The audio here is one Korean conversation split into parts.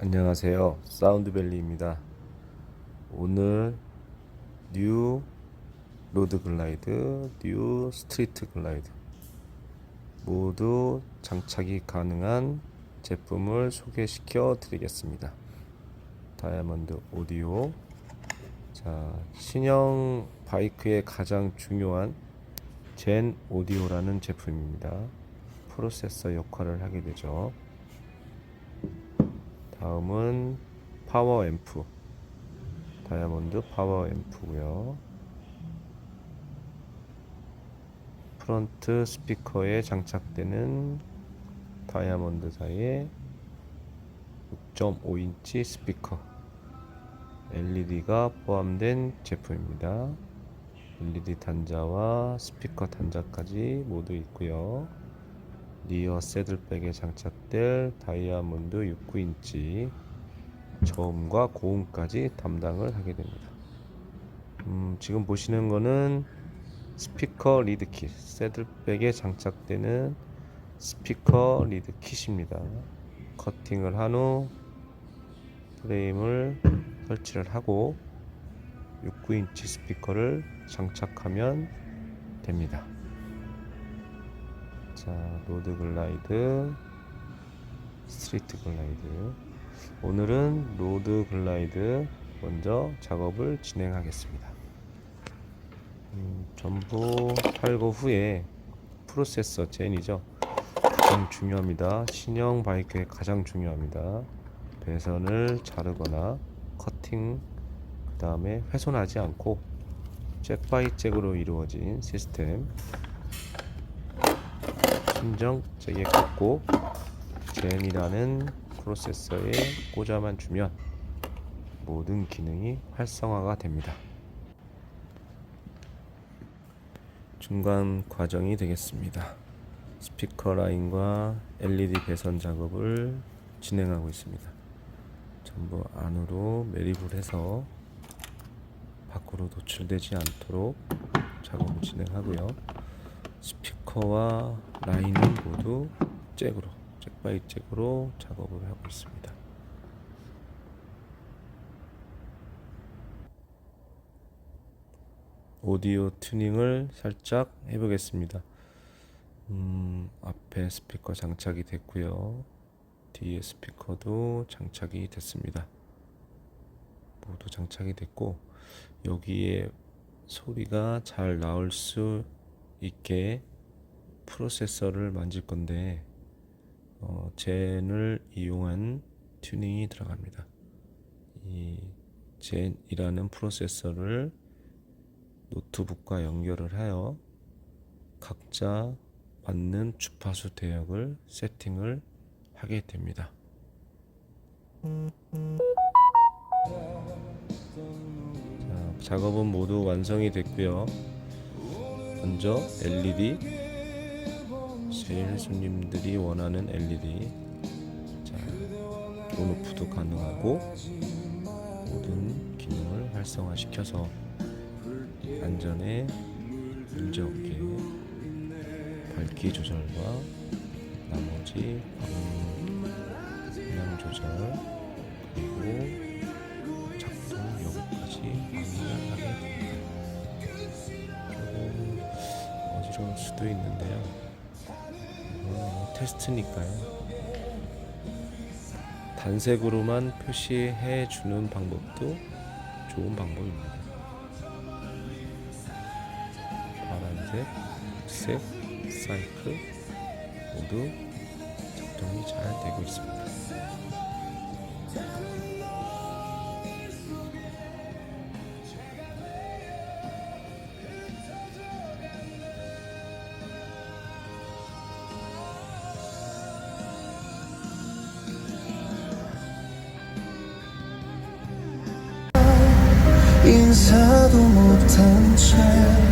안녕하세요. 사운드밸리입니다. 오늘 뉴 로드 글라이드, 뉴 스트리트 글라이드 모두 장착이 가능한 제품을 소개시켜 드리겠습니다. 다이아몬드 오디오. 자, 신형 바이크의 가장 중요한 젠 오디오라는 제품입니다. 프로세서 역할을 하게 되죠. 다음은 파워 앰프. 다이아몬드 파워 앰프고요. 프런트 스피커에 장착되는 다이아몬드사의 6.5인치 스피커. LED가 포함된 제품입니다. LED 단자와 스피커 단자까지 모두 있고요 리어 새들백에 장착될 다이아몬드 6.9인치 저음과 고음까지 담당을 하게 됩니다. 음, 지금 보시는 거는 스피커 리드 킷, 새들백에 장착되는 스피커 리드 킷입니다. 커팅을 한 후 프레임을 설치를 하고 6.9인치 스피커를 장착하면 됩니다. 자, 로드 글라이드, 스트리트 글라이드. 오늘은 로드 글라이드 먼저 작업을 진행하겠습니다. 음, 전부 탈거 후에 프로세서 젠이죠. 가장 중요합니다. 신형 바이크에 가장 중요합니다. 배선을 자르거나 커팅, 그 다음에 훼손하지 않고 잭 바이 잭으로 이루어진 시스템 심정 제게 꽂고 젠이라는 프로세서에 꽂아만 주면 모든 기능이 활성화가 됩니다. 중간 과정이 되겠습니다. 스피커 라인과 LED 배선 작업을 진행하고 있습니다. 전부 안으로 매립을 해서 밖으로 노출되지 않도록 작업을 진행하고요. 스피커 와 라인은 모두 잭으로 잭바이 잭으로 작업을 하고 있습니다. 오디오 튜닝을 살짝 해보겠습니다. 음, 앞에 스피커 장착이 됐고요. 뒤에 스피커도 장착이 됐습니다. 모두 장착이 됐고 여기에 소리가 잘 나올 수 있게 프로세서를 만질 건데 어, 젠을 이용한 튜닝이 들어갑니다. 이 젠이라는 프로세서를 노트북과 연결을 하여 각자 맞는 주파수 대역을 세팅을 하게 됩니다. 자, 작업은 모두 완성이 됐고요. 먼저 LED 제일 손님들이 원하는 LED 자 온오프도 가능하고 모든 기능을 활성화시켜서 안전에 문제없게 밝기 조절과 나머지 방향 조절 그리고 작동 여부까지 방해를 하게 됩니다. 조금 어지러울 수도 있는데요. 테스트니까요. 단색으로만 표시해 주는 방법도 좋은 방법입니다. 파란색, 녹색, 사이클 모두 작동이 잘 되고 있습니다. 인사도 못한 채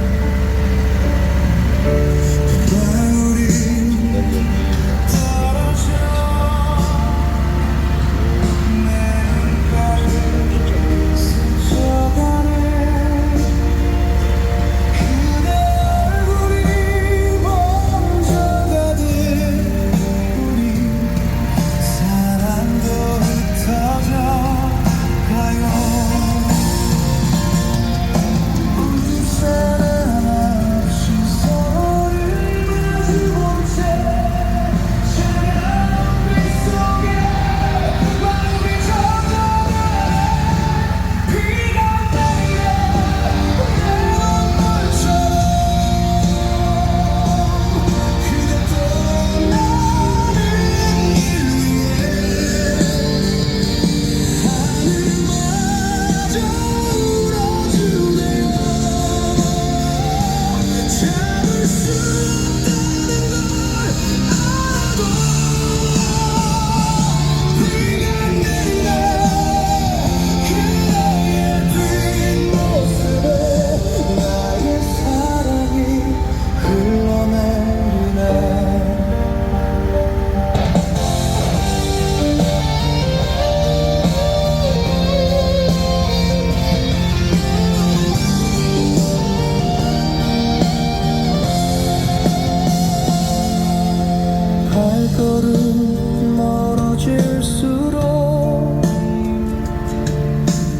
발걸음 멀어질수록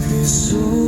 그 소리